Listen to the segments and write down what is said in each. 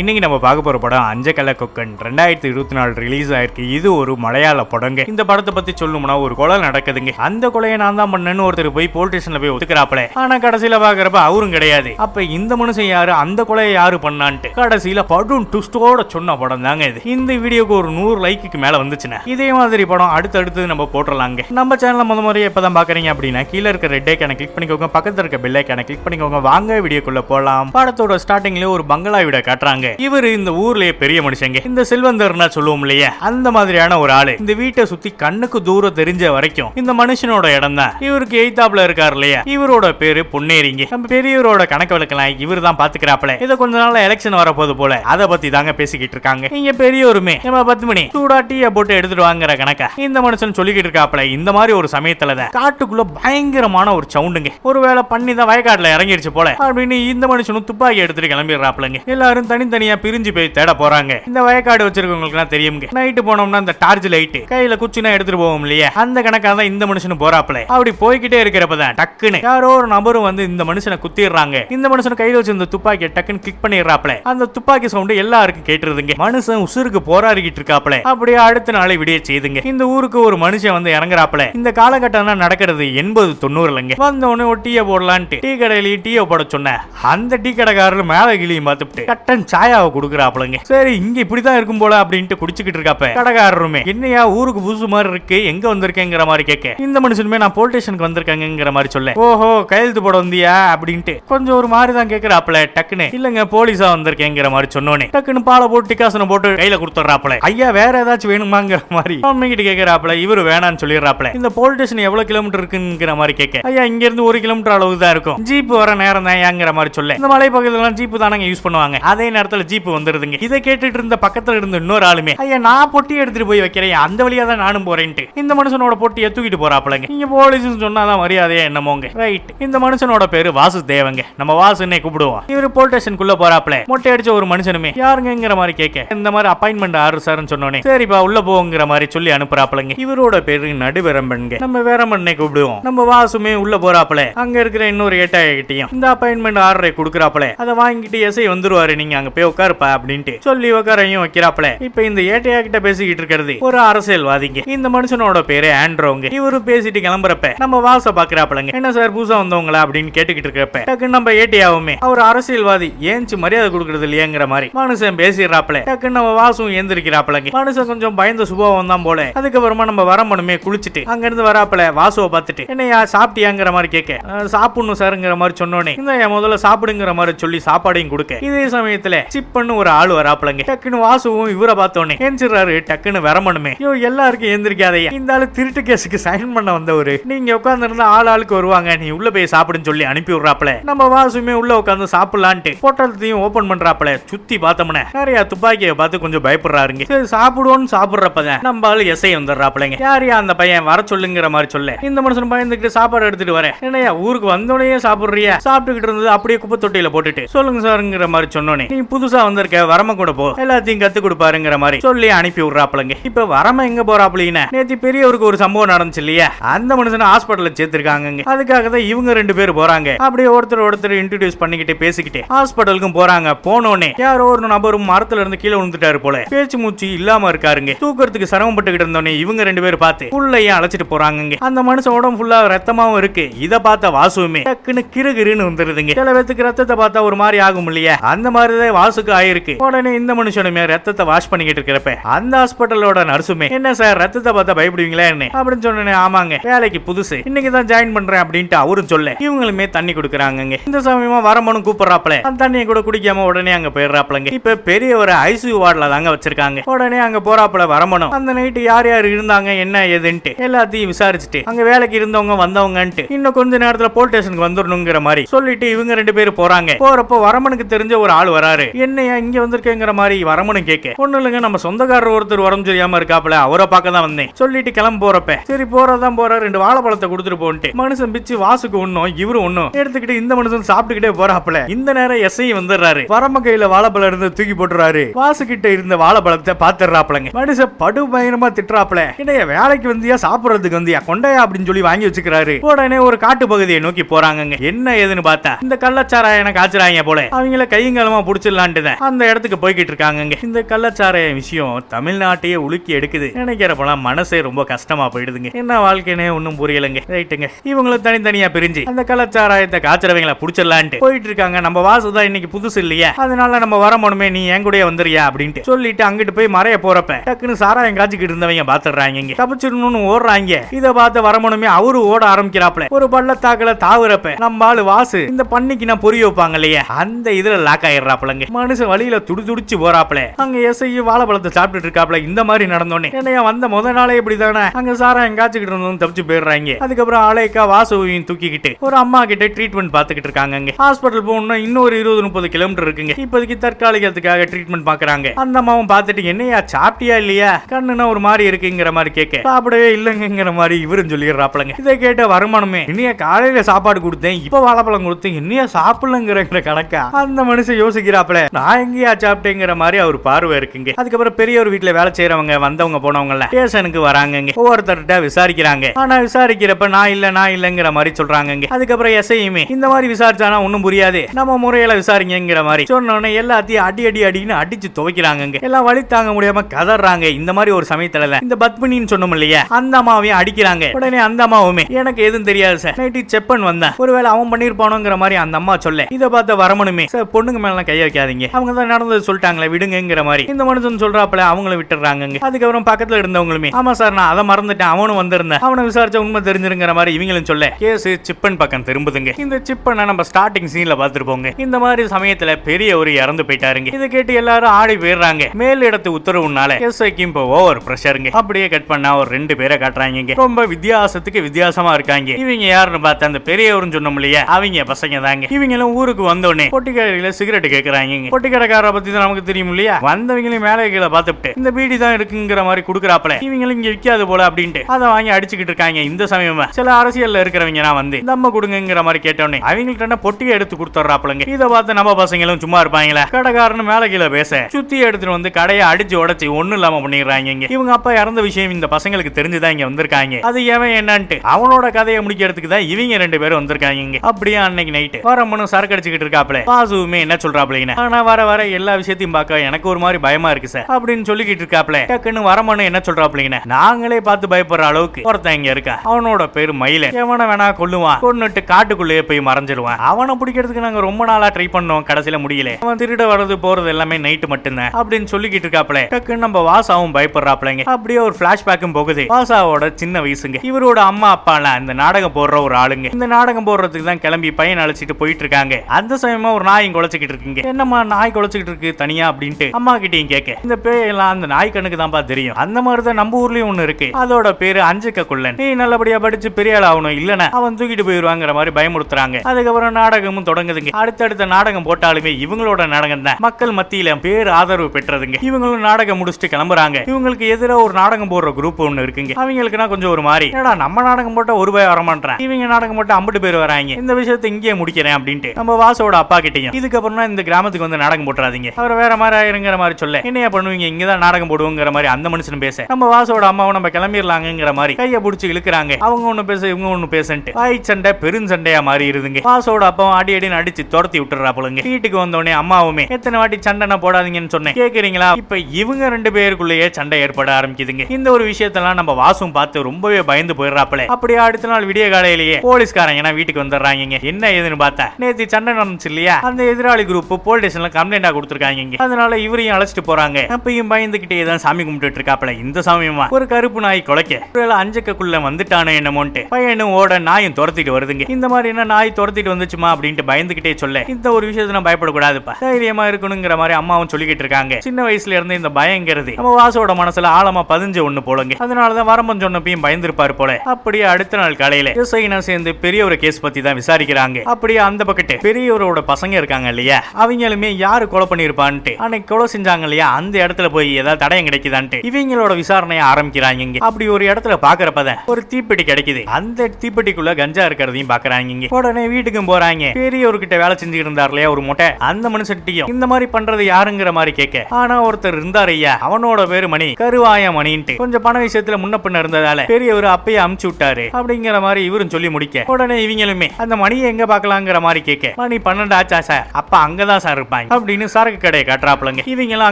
இன்னைக்கு நம்ம பார்க்க போற படம் அஞ்சக்கல்ல கொக்கன். ரெண்டாயிரத்தி இருபத்தி நாலு ரிலீஸ் ஆயிருக்கு. இது ஒரு மலையாள படங்க. இந்த படத்தை பத்தி சொல்லணும்னா ஒரு கொலை நடக்குதுங்க. அந்த கொலையை நான் தான் பண்ணேன்னு ஒருத்தர் போய் போலீஸ் ஸ்டேஷன்ல போய் ஒத்துக்கிறாப்ல ஆனா கடைசியில பாக்குறப்ப அவரும் கிடையாது. அப்ப இந்த மனுஷன் யாரு? அந்த கொலையை யாரு பண்ணான்ட்டு. கடைசியில படும் டுஸ்டோட சொன்ன படம் தாங்க இது. இந்த வீடியோக்கு ஒரு நூறு லைக்குக்கு மேல வந்துச்சுன்னா இதே மாதிரி படம் அடுத்தடுத்து நம்ம போட்டுடலாங்க நம்ம சேனல்ல முத முறையை இப்பதான் பாக்குறீங்க அப்படின்னா கீழே இருக்க ரெட் ஐக்கான கிளிக் பண்ணிக்கோங்க. பக்கத்துல இருக்க பெல் ஐக்கான கிளிக் பண்ணிக்கோங்க. வாங்க வீடியோக்குள்ள போலாம். படத்தோட ஸ்டார்டிங்ல ஒரு பங்களா வீட காட்டுறாங்க. இவரு இந்த ஊர்லயே பெரிய மனுஷங்க. இந்த செல்வந்தர்னா சொல்லுவோம் இல்லையா? அந்த மாதிரியான ஒரு ஆளு. இந்த வீட்டை சுத்தி கண்ணுக்கு தூரம் தெரிஞ்ச வரைக்கும் இந்த மனுஷனோட இடம் தான். இவருக்கு எய்தாப்ல இருக்காரு இல்லையா? இவரோட பேரு பொன்னேரிங்க. நம்ம பெரியவரோட கணக்கு வழக்கெல்லாம் இவர் தான் பாத்துக்கிறாப்ல இதை கொஞ்ச நாள் எலெக்ஷன் வரப்போது போல. அதை பத்தி தாங்க பேசிக்கிட்டு இருக்காங்க. இங்க பெரியவருமே நம்ம பத்து மணி சூடா டீயை போட்டு எடுத்துட்டு வாங்குற கணக்கா. இந்த மனுஷன் சொல்லிக்கிட்டு இருக்காப்ல இந்த மாதிரி ஒரு சமயத்துல தான். காட்டுக்குள்ள பயங்கரமான ஒரு சவுண்டுங்க. ஒருவேளை பண்ணி தான் வயக்காட்டுல இறங்கிருச்சு போல. அப்படின்னு இந்த மனுஷனும் துப்பாக்கி எடுத்துட்டு கிளம்பிடுறாப்லங்க எல்லாரும் தனி தனித்தனியா பிரிஞ்சு போய் தேட போறாங்க. இந்த வயக்காடு வச்சிருக்கவங்களுக்கு தெரியுங்க நைட்டு போனோம்னா இந்த டார்ச் லைட் கையில குச்சினா எடுத்துட்டு போவோம் இல்லையா? அந்த கணக்கா தான் இந்த மனுஷனு போறாப்ல அப்படி போய்கிட்டே இருக்கிறப்பதான் டக்குன்னு யாரோ ஒரு நபரும் வந்து இந்த மனுஷனை குத்திடுறாங்க. இந்த மனுஷன் கையில வச்சிருந்த துப்பாக்கியை டக்குன்னு கிளிக் பண்ணிடுறாப்ல அந்த துப்பாக்கி சவுண்டு எல்லாருக்கும் கேட்டுருதுங்க. மனுஷன் உசுருக்கு போராடிக்கிட்டு இருக்காப்ல அப்படியே அடுத்த நாளை விடிய செய்துங்க. இந்த ஊருக்கு ஒரு மனுஷன் வந்து இறங்குறாப்ல இந்த காலகட்டம் நடக்கிறது எண்பது தொண்ணூறுலங்க. வந்த உடனே ஒரு டீயை போடலான்ட்டு டீ கடையிலயும் டீயை போட சொன்ன அந்த டீ கடைக்காரர் மேல கிளியும் பார்த்துட்டு கட்டன் சாயாவை கொடுக்குறாப்புலங்க. சரி இங்க இப்படிதான் இருக்கும் போல அப்படின்ட்டு குடிச்சுக்கிட்டு இருக்காப்ப. கடைக்காரருமே என்னையா ஊருக்கு புதுசு மாதிரி இருக்கு எங்க வந்திருக்கேங்கிற மாதிரி கேட்க. இந்த மனுஷனுமே நான் போலீஸ் ஸ்டேஷனுக்கு வந்திருக்கேங்கிற மாதிரி சொல்ல. ஓஹோ கையெழுத்து போட வந்தியா அப்படின்ட்டு. கொஞ்சம் ஒரு மாதிரி தான் கேக்குறாப்ல டக்குன்னு. இல்லங்க போலீஸா வந்திருக்கேங்கிற மாதிரி சொன்னோனே. டக்குன்னு பாலை போட்டு டிகாசனை போட்டு கையில கொடுத்துட்றாப்ல ஐயா வேற ஏதாச்சும் வேணுமாங்கிற மாதிரி. அம்மைக்கிட்ட கேக்குறாப்ல இவரு வேணான்னு சொல்லிடுறாப்புல. இந்த போலீஸ் ஸ்டேஷன் எவ்வளவு கிலோமீட்டர் இருக்குங்கிற மாதிரி கேட்க. ஐயா இங்க இருந்து ஒரு கிலோமீட்டர் அளவுக்கு தான் இருக்கும். ஜீப் வர நேரம் தான் ஏங்கிற மாதிரி சொல்ல. இந்த மலை பக்கத்துல ஜீப் தானங்க யூஸ் பண்ணுவாங்க. அதே நேரத்தில் ஜீப் வந்துருதுங்க. இதை கேட்டுட்டு இருந்த பக்கத்துல இருந்த இன்னொரு ஆளுமே ஐயா நான் பொட்டி எடுத்துட்டு போய் வைக்கிறேன். அந்த வழியா தான் நானும் போறேன்ட்டு. இந்த மனுஷனோட பொட்டியை தூக்கிட்டு போறாப்லங்க இங்க போலீஸ் சொன்னாதான் மரியாதையா என்னமோங்க. ரைட் இந்த மனுஷனோட பேரு வாசு தேவங்க நம்ம வாசுன்னே கூப்பிடுவோம். இவரு போலீஸ் ஸ்டேஷனுக்குள்ள போறாப்ல மொட்டை அடிச்ச ஒரு மனுஷனுமே யாருங்கிற மாதிரி கேட்க. இந்த மாதிரி அப்பாயின்மெண்ட் ஆறு சார்னு சொன்னோனே சரிப்பா உள்ள போங்கிற மாதிரி சொல்லி அனுப்புறாப்லங்க இவரோட பேரு நடுவரம்பன்க நம்ம வேரம்பண்ணே கூப்பிடுவோம். நம்ம வாசுமே உள்ள போறாப்ல அங்க இருக்கிற இன்னொரு ஏட்டாயிட்டையும் இந்த அப்பாயின்மெண்ட் ஆர்டரை கொடுக்குறாப்ல அதை வாங்கிட்டு எஸ்ஐ வந்துருவாரு நீங்க அங்க போய் உட்காருப்பா அப்படின்ட்டு சொல்லி உட்காரையும் வைக்கிறாப்ல இப்ப இந்த ஏட்டையா கிட்ட பேசிக்கிட்டு இருக்கிறது ஒரு அரசியல்வாதிங்க. இந்த மனுஷனோட பேரு ஆண்ட்ரோங்க. இவரு பேசிட்டு கிளம்புறப்ப நம்ம வாச பாக்குறாப்லங்க என்ன சார் புதுசா வந்தவங்களா அப்படின்னு கேட்டுக்கிட்டு இருக்கிறப்ப டக்குன்னு நம்ம ஏட்டியாவுமே. அவர் அரசியல்வாதி ஏன்ச்சு மரியாதை கொடுக்கறது இல்லையாங்கிற மாதிரி மனுஷன் பேசிடுறாப்ல டக்குன்னு நம்ம வாசும் ஏந்திருக்கிறாப்லங்க மனுஷன் கொஞ்சம் பயந்த சுபாவம் தான் போல. அதுக்கப்புறமா நம்ம வரம்பணுமே குளிச்சுட்டு அங்க இருந்து வராப்ல வாசுவை பார்த்துட்டு என்னையா சாப்பிட்டியாங்கிற மாதிரி கேட்க சாப்பிடணும் சாருங்கிற மாதிரி சொன்னோன்னே இந்த முதல்ல சாப்பிடுங்கிற மாதிரி சொல்லி சாப்பாடையும் கொடுக்க. இதே சமயத்துல சிப்பன்னு ஒரு ஆள் வராப்பலங்க. டக்குன்னு வாசுவும் இவரை பார்த்தோன்னே ஏஞ்சிடுறாரு டக்குன்னு வரமணுமே. ஐயோ எல்லாருக்கும் எந்திரிக்காதையா இந்த ஆளு திருட்டு கேஸுக்கு சைன் பண்ண வந்தவரு. நீங்க உட்கார்ந்து இருந்தா ஆள் ஆளுக்கு வருவாங்க. நீ உள்ள போய் சாப்பிடுன்னு சொல்லி அனுப்பி விடுறாப்ல நம்ம வாசுமே உள்ள உட்காந்து சாப்பிடலான்ட்டு போட்டத்தையும் ஓபன் பண்றாப்ல சுத்தி பார்த்தோம்னே. நிறைய துப்பாக்கியை பார்த்து கொஞ்சம் பயப்படுறாருங்க. சரி சாப்பிடுவோம்னு சாப்பிடுறப்பதான் நம்ம ஆளு எஸ்ஐ வந்துடுறாப்லங்க யாரையா அந்த பையன் வர சொல்லுங்கிற மாதிரி சொல்ல. இந்த மனுஷன் பயந்துக்கிட்டு சாப்பாடு எடுத்துட்டு வரேன். என்னையா ஊருக்கு வந்தோடனே சாப்பிடுறியா? சாப்பிட்டுக்கிட்டு இருந்தது அப்படியே குப்பை தொட்டியில போட்டுட்டு. சொல்லுங்க சாருங்கிற மாதிரி சொன்னோனே. நீ புதுசா வந்திருக்க வரம கூட போ. எல்லாத்தையும் கத்து கொடுப்பாருங்கிற மாதிரி சொல்லி அனுப்பி விடுறாப்லங்க இப்ப வரம எங்க போறாப்லீனா நேத்து பெரியவருக்கு ஒரு சம்பவம் நடந்துச்சு இல்லையா? அந்த மனுஷனை ஹாஸ்பிட்டல்ல சேர்த்திருக்காங்க அதுக்காக தான் இவங்க ரெண்டு பேர் போறாங்க. அப்படியே ஒருத்தர் ஒருத்தர் இன்ட்ரடியூஸ் பண்ணிக்கிட்டு பேசிக்கிட்டு ஹாஸ்பிட்டலுக்கும் போறாங்க. போனோடனே யாரோ ஒரு நபரும் மரத்துல இருந்து கீழே விழுந்துட்டாரு போல. பேச்சு மூச்சு இல்லாம இருக்காருங்க. தூக்கறதுக்கு சிரமப்பட்டுக்கிட்டு இருந்தோடனே இவங்க ரெண்டு பேரும் பார்த்து புள்ளையும் அழைச்சிட்டு போறாங்க அந்த மனுஷன் உடம்பு ஃபுல்லா ரத்தமாவும் இருக்கு. இத பார்த்த வாசுவுமே டக்குன்னு கிருகிருன்னு வந்துருதுங்க. சில பேத்துக்கு ரத்தத்தை பார்த்தா ஒரு மாதிரி ஆகும் இல்லையா? அந்த மாதிரிதான் வாசுக்கு ஆயிருக்கு. உடனே இந்த மனுஷனுமே ரத்தத்தை வாஷ் பண்ணிக்கிட்டு இருக்கிறப்ப அந்த ஹாஸ்பிட்டலோட நர்சுமே என்ன சார் ரத்தத்தை பார்த்தா பயப்படுவீங்களா என்ன? அப்படின்னு சொன்னேன் ஆமாங்க வேலைக்கு புதுசு. இன்னைக்கு தான் ஜாயின் பண்றேன் அப்படின்ட்டு அவரும் சொல்ல இவங்களுமே தண்ணி கொடுக்குறாங்க இந்த சமயமா வரமனும் கூப்பிடுறாப்ல. அந்த தண்ணியை கூட குடிக்காம உடனே அங்க போயிடுறாப்லங்க. இப்ப பெரிய ஒரு ஐசியூ வார்டுல தாங்க வச்சிருக்காங்க. உடனே அங்க போறாப்ல வரமனும் அந்த நைட்டு யார் யார் இருந்தாங்க என்ன ஏதுன்ட்டு எல்லாத்தையும் விசாரிச்சுட்டு அங்க வேலைக்கு இருந்தவங்க வந்தவங்கன்ட்டு இன்னும் கொஞ்ச நேரத்துல போலீஸ் ஸ்டேஷனுக்கு வந்துடணுங்கிற மாதிரி சொல்லிட்டு இவங்க ரெண்டு பேரும் போறாங்க. போறப்போ வரமனுக்கு தெரிஞ்ச ஒரு ஆள் வராரு. என்னையா இங்க வந்திருக்கேங்கிற மாதிரி வரமனு கேட்க. ஒண்ணு இல்லைங்க நம்ம சொந்தக்காரர் ஒருத்தர் உடம்பு சரியாம இருக்காப்ல அவரை பார்க்க தான் வந்தேன். சொல்லிட்டு கிளம்ப போறப்ப சரி போறதான் போற ரெண்டு வாழைப்பழத்தை கொடுத்துட்டு போன்ட்டு. மனுஷன் பிச்சு வாசுக்கு ஒண்ணும் இவரு ஒண்ணும். எடுத்துக்கிட்டு இந்த மனுஷன் சாப்பிட்டுக்கிட்டே போறாப்ல இந்த நேரம் எஸ்ஐ வந்துடுறாரு. வரம கையில வாழைப்பழம் இருந்து தூக்கி போட்டுறாரு. வாசு கிட்ட இருந்த வாழைப்பழத்தை பாத்துறாப்லங்க மனுஷன் படு பயணமா திட்டுறாப்ல இடைய வேலைக்கு வந்தியா சாப்பிடுறதுக்கு வந்தியா கொண்டையா அப்படின்னு சொல்லி வாங்கி வச்சுக்கிறாரு. உடனே ஒரு காட்டு பகுதியை நோக்கி போறாங்கங்க. என்ன ஏதுன்னு பார்த்தா இந்த கள்ளச்சாராயனை காய்ச்சறாங்க போல. அவங்கள கையங்காலமா புடிச்சிடலாம் போயிடலான்ட்டு தான் அந்த இடத்துக்கு போய்கிட்டு இருக்காங்க இந்த கள்ளச்சாராய விஷயம் தமிழ்நாட்டையே உலுக்கி எடுக்குது. நினைக்கிறப்பெல்லாம் மனசே ரொம்ப கஷ்டமா போயிடுதுங்க. என்ன வாழ்க்கைனே ஒன்றும் புரியலங்க. ரைட்டுங்க. இவங்களும் தனித்தனியா பிரிஞ்சு அந்த கள்ளச்சாராயத்தை காய்ச்சறவங்களை பிடிச்சிடலான்ட்டு போயிட்டு இருக்காங்க. நம்ம வாசுதான் இன்னைக்கு புதுசு இல்லையா. அதனால நம்ம வர முடியுமே நீ என் கூட வந்துறியா அப்படின்ட்டு சொல்லிட்டு அங்கிட்டு போய் மறைய போறப்ப டக்குன்னு சாராயம் காய்ச்சிக்கிட்டு இருந்தவங்க பாத்துடுறாங்க இங்க தப்பிச்சிடணும்னு ஓடுறாங்க. இதை பார்த்து வரமணுமே அவரு ஓட ஆரம்பிக்கிறாப்ல ஒரு பள்ளத்தாக்குல தாவுறப்ப நம்ம ஆளு வாசு இந்த பண்ணிக்கு நான் பொரிய வைப்பாங்க இல்லையா? அந்த இதுல லாக் ஆயிடுறாப்லங்க மனுஷன் வழியில துடி துடிச்சு போறாப்ல அங்க எஸ்ஐ வாழைப்பழத்தை சாப்பிட்டுட்டு இருக்காப்ல இந்த மாதிரி நடந்தோடனே என்னையா வந்த முத நாளே இப்படிதானே. அங்க சாரா எங்காச்சுக்கிட்டு இருந்தோம் தப்பிச்சு போயிடுறாங்க. அதுக்கப்புறம் ஆளைக்கா வாசுவையும் தூக்கிக்கிட்டு ஒரு அம்மா கிட்ட ட்ரீட்மெண்ட் பாத்துக்கிட்டு இருக்காங்க அங்க. ஹாஸ்பிட்டல் போகணும்னா இன்னொரு இருபது முப்பது கிலோமீட்டர் இருக்குங்க. இப்போதைக்கு தற்காலிகத்துக்காக ட்ரீட்மெண்ட் பாக்குறாங்க அந்த அம்மாவும் பார்த்துட்டு என்னையா சாப்பிட்டியா இல்லையா? கண்ணுனா ஒரு மாதிரி இருக்குங்கிற மாதிரி கேட்க. சாப்பிடவே இல்லைங்கிற மாதிரி இவரும் சொல்லிடுறாப்லங்க இதை கேட்ட வருமானமே இன்னைய காலையில சாப்பாடு கொடுத்தேன் இப்ப வாழைப்பழம் கொடுத்தேன் இன்னையா சாப்பிடலங்கிற கணக்கா? அந்த மனுஷன் யோசிக்கிறாப்ல நான் எங்கேயா சாப்பிட்டேங்கிற மாதிரி அவர் பார்வை இருக்குங்க. அதுக்கப்புறம் பெரிய ஒரு வீட்டுல வேலை செய்யறவங்க வந்தவங்க போனவங்க ஸ்டேஷனுக்கு வராங்கங்க. ஒவ்வொருத்தர்கிட்ட விசாரிக்கிறாங்க. ஆனா விசாரிக்கிறப்ப நான் இல்ல நான் இல்லங்கிற மாதிரி சொல்றாங்க அதுக்கப்புறம் எஸ்ஐயுமே இந்த மாதிரி விசாரிச்சானா ஒண்ணும் புரியாது. நம்ம முறையில விசாரிங்கிற மாதிரி சொன்ன உடனே எல்லாத்தையும் அடி அடி அடின்னு அடிச்சு துவைக்கிறாங்க எல்லாம் வழி தாங்க முடியாம கதறாங்க. இந்த மாதிரி ஒரு சமயத்துல இந்த பத்மினின்னு சொன்னோம் இல்லையா? அந்த அம்மாவையும் அடிக்கிறாங்க. உடனே அந்த அம்மாவுமே எனக்கு எதுவும் தெரியாது சார். நைட்டு செப்பன் வந்தேன். ஒருவேளை அவன் பண்ணிருப்பானோங்கிற மாதிரி அந்த அம்மா சொல்ல இதை பார்த்த வரமணுமே சார் பொண்ணுங்க மேல கைய செய்யாதீங்க அவங்க தான் நடந்தது சொல்லிட்டாங்களே விடுங்கிற மாதிரி. இந்த மனுஷன் சொல்றாப்புல அவங்கள விட்டுறாங்க அதுக்கப்புறம் பக்கத்துல இருந்தவங்களுமே ஆமா சார் நான் அதை மறந்துட்டேன் அவனும் வந்திருந்தேன். அவனை விசாரிச்ச உண்மை தெரிஞ்சிருங்கிற மாதிரி இவங்களும் சொல்ல கேஸ் சிப்பன் பக்கம் திரும்புதுங்க. இந்த சிப்பனை நம்ம ஸ்டார்டிங் சீன்ல பார்த்திருப்போங்க இந்த மாதிரி சமயத்துல பெரிய ஒரு இறந்து போயிட்டாருங்க. இதை கேட்டு எல்லாரும் ஆடி போயிடுறாங்க. மேல் இடத்து உத்தரவுனால எஸ்ஐக்கும் இப்போ ஓவர் பிரஷருங்க அப்படியே கட் பண்ணா ஒரு ரெண்டு பேரை காட்டுறாங்க ரொம்ப வித்தியாசத்துக்கு வித்தியாசமா இருக்காங்க. இவங்க யாருன்னு பார்த்தா அந்த பெரியவர்னு சொன்னோம் இல்லையா? அவங்க பசங்க தாங்க இவங்களும் ஊருக்கு வந்தோடனே பொட்டிக்கடையில சிகரெட் கேட்கறாங்க வாங்கிங்க. பொட்டி கடைக்காரரை பத்தி தான் நமக்கு தெரியும் இல்லையா? வந்தவங்களையும் மேலே கீழே பார்த்துட்டு இந்த பீடி தான் இருக்குங்கிற மாதிரி கொடுக்குறாப்ல இவங்களும் இங்க விற்காது போல அப்படின்ட்டு. அதை வாங்கி அடிச்சுக்கிட்டு இருக்காங்க இந்த சமயமா. சில அரசியல்ல இருக்கிறவங்க நான் வந்து நம்ம கொடுங்கிற மாதிரி கேட்டோன்னே அவங்கள்ட்ட என்ன பொட்டியை எடுத்து கொடுத்துட்றாப்லங்க இதை பார்த்து நம்ம பசங்களும் சும்மா இருப்பாங்களே. கடைக்காரனு மேலே கீழே பேச சுத்தி எடுத்துட்டு வந்து கடையை அடிச்சு உடைச்சு ஒண்ணும் இல்லாம பண்ணிடுறாங்க இங்க. இவங்க அப்பா இறந்த விஷயம் இந்த பசங்களுக்கு தெரிஞ்சுதான் இங்க வந்திருக்காங்க. அது எவன் என்னன்ட்டு அவனோட கதையை முடிக்கிறதுக்கு தான் இவங்க ரெண்டு பேரும் வந்திருக்காங்க இங்க. அப்படியே அன்னைக்கு நைட்டு வரம்மனும் சரக்கு அடிச்சுக்கிட்டு இருக்காப்ல பாசுவுமே என்ன சொல்றாப்ல ஆனா வர வர எல்லா விஷயத்தையும் பார்க்க எனக்கு ஒரு மாதிரி பயமா இருக்கு சார் அப்படின்னு சொல்லிக்கிட்டு இருக்காப்ல. டக்குன்னு வரமனு என்ன சொல்றாப்லீங்க நாங்களே பார்த்து பயப்படுற அளவுக்கு ஒருத்தன் இங்க இருக்கா அவனோட பேர் மயிலன். எவனை வேணா கொல்லுவான். கொன்னுட்டு காட்டுக்குள்ளேயே போய் மறைஞ்சிருவான். அவனை பிடிக்கிறதுக்கு நாங்க ரொம்ப நாளா ட்ரை பண்ணோம் கடைசியில முடியல. அவன் திருட வர்றது போறது எல்லாமே நைட்டு மட்டும்தான் அப்படின்னு சொல்லிக்கிட்டு இருக்காப்ல. டக்குன்னு நம்ம வாசாவும் பயப்படுறாப்லங்க. அப்படியே ஒரு பிளாஷ்பேக்கும் போகுது. வாசாவோட சின்ன வயசுங்க. இவரோட அம்மா அப்பாலாம் இந்த நாடகம் போடுற ஒரு ஆளுங்க. இந்த நாடகம் போடுறதுக்கு தான் கிளம்பி பையன் அழைச்சிட்டு போயிட்டு இருக்காங்க. அந்த சமயமா ஒரு நாயும் குலைச்சிக்கிட்டு இருக்குங்க. அம்மா நாய் குலைச்சிக்கிட்டு இருக்கு தனியா அப்படின்ட்டு அம்மா கிட்டயும் கேட்க. இந்த பேயெல்லாம் அந்த நாய் கண்ணுக்கு தான்ப்பா தெரியும். அந்த மாதிரி தான் நம்ம ஊர்லயும் ஒண்ணு இருக்கு. அதோட பேரு அஞ்சுக்க குள்ளன். நீ நல்லபடியா படிச்சு பெரிய ஆள் ஆகணும். இல்லனா அவன் தூக்கிட்டு போயிருவாங்கிற மாதிரி பயமுறுத்துறாங்க. அதுக்கப்புறம் நாடகமும் தொடங்குதுங்க. அடுத்தடுத்த நாடகம் போட்டாலுமே இவங்களோட நாடகம் தான் மக்கள் மத்தியில பேர் ஆதரவு பெற்றதுங்க. இவங்களும் நாடகம் முடிச்சுட்டு கிளம்புறாங்க. இவங்களுக்கு எதிராக ஒரு நாடகம் போடுற குரூப் ஒண்ணு இருக்குங்க. அவங்களுக்குனா கொஞ்சம் ஒரு மாதிரி ஏடா நம்ம நாடகம் போட்டா ஒரு பய வரமாட்டேன் இவங்க நாடகம் போட்டு ஐம்பது பேர் வராங்க. இந்த விஷயத்தை இங்கேயே முடிக்கிறேன் அப்படின்ட்டு நம்ம வாசோட அப்பா கிட்டையும். இதுக்கப்புறம் இந்த கிராமத்துக்கு வந்து நாடகம் போட்டுறாதீங்க. அவர் வேற மாதிரி ஆயிருங்கிற மாதிரி சொல்ல. என்னையா பண்ணுவீங்க? இங்கதான் நாடகம் போடுவோங்கிற மாதிரி அந்த மனுஷன் பேச. நம்ம வாசோட அம்மாவை நம்ம கிளம்பிடலாங்கிற மாதிரி கையை பிடிச்சி இழுக்கிறாங்க. அவங்க ஒண்ணு பேச இவங்க ஒண்ணு பேசன்ட்டு. வாய் சண்டை பெருஞ்சண்டையா மாறி இருதுங்க வாசோட அப்பாவும் அடி அடின்னு அடிச்சு துரத்தி விட்டுறாப்புலங்க வீட்டுக்கு வந்தோடனே அம்மாவுமே எத்தனை வாட்டி சண்டைனா போடாதீங்கன்னு சொன்னேன். கேக்குறீங்களா? இப்ப இவங்க ரெண்டு பேருக்குள்ளேயே சண்டை ஏற்பட ஆரம்பிக்குதுங்க. இந்த ஒரு விஷயத்தெல்லாம் நம்ம வாசும் பார்த்து ரொம்பவே பயந்து போயிடுறாப்புல. அப்படியே அடுத்த நாள் விடிய காலையிலேயே போலீஸ்காரங்க வீட்டுக்கு வந்துடுறாங்க என்ன ஏதுன்னு பார்த்தா நேத்து சண்டை நடந்துச்சு இல்லையா? அந்த எதிராளி குரூப் போலீஸ் ஸ்டேஷன்ல கம்ப்ளைண்டா கொடுத்துருக்காங்க இங்க. அதனால இவரையும் அழைச்சிட்டு போறாங்க. அப்பயும் பயந்துகிட்டே தான் சாமி கும்பிட்டு இருக்காப்புல இந்த சமயமா? ஒரு கருப்பு நாய் குலைக்க. ஒருவேளை அஞ்சக்கக்குள்ள வந்துட்டானே என்னமோன்ட்டு. பையனும் ஓட நாயும் துரத்திட்டு வருதுங்க. இந்த மாதிரி என்ன நாய் துரத்திட்டு வந்துச்சுமா அப்படின்ட்டு பயந்துகிட்டே சொல்ல. இந்த ஒரு விஷயத்த நான் பயப்படக்கூடாதுப்பா. தைரியமா இருக்கணுங்கிற மாதிரி அம்மாவும் சொல்லிக்கிட்டு இருக்காங்க. சின்ன வயசுல இருந்து இந்த பயங்கிறது நம்ம வாசோட மனசுல ஆழமா பதிஞ்சு ஒண்ணு போலங்க. அதனாலதான் வரம்பன் சொன்னப்பையும் பயந்துருப்பாரு போல. அப்படியே அடுத்த நாள் காலையில எஸ்ஐனா சேர்ந்து பெரிய ஒரு கேஸ் பத்தி தான் விசாரிக்கிறாங்க. அப்படியே அந்த பக்கத்து பெரியவரோட பசங்க இருக்காங்க இல்லையா? அவங்களுமே யாரு கொலை பண்ணிருப்பான்ட்டு? அன்னைக்கு கொலை செஞ்சாங்க இல்லையா? அந்த இடத்துல போய் ஏதாவது தடயம் கிடைக்குதான்ட்டு. இவங்களோட விசாரணையை ஆரம்பிக்கிறாங்க இங்க. அப்படி ஒரு இடத்துல பாக்குறப்பதான் ஒரு தீப்பெட்டி கிடைக்குது. அந்த தீப்பெட்டிக்குள்ள கஞ்சா இருக்கிறதையும் பாக்குறாங்க இங்க. உடனே வீட்டுக்கும் போறாங்க. பெரியவர்கிட்ட வேலை செஞ்சுட்டு இருந்தார் இல்லையா ஒரு முட்டை? அந்த மனுஷன்ட்டையும் இந்த மாதிரி பண்றது யாருங்கிற மாதிரி கேட்க. ஆனா ஒருத்தர் இருந்தார் ஐயா. அவனோட பேரு மணி. கருவாய மணின்ட்டு. கொஞ்சம் பண விஷயத்துல முன்ன பின்ன இருந்ததால பெரியவர் அப்பயே அமுச்சு விட்டாரு. அப்படிங்கிற மாதிரி இவரும் சொல்லி முடிக்க. உடனே இவங்களுமே அந்த மணியை எங்க பாக்கலாங்கிற மாதிரி கேட்க. மணி பன்னெண்டு ஆச்சா சார்? அப்ப அங்கதான் சார் இருப்பார். இருப்பாங்க அப்படின்னு சரக்கு கடையை காட்டுறாப்லங்க இவங்க எல்லாம்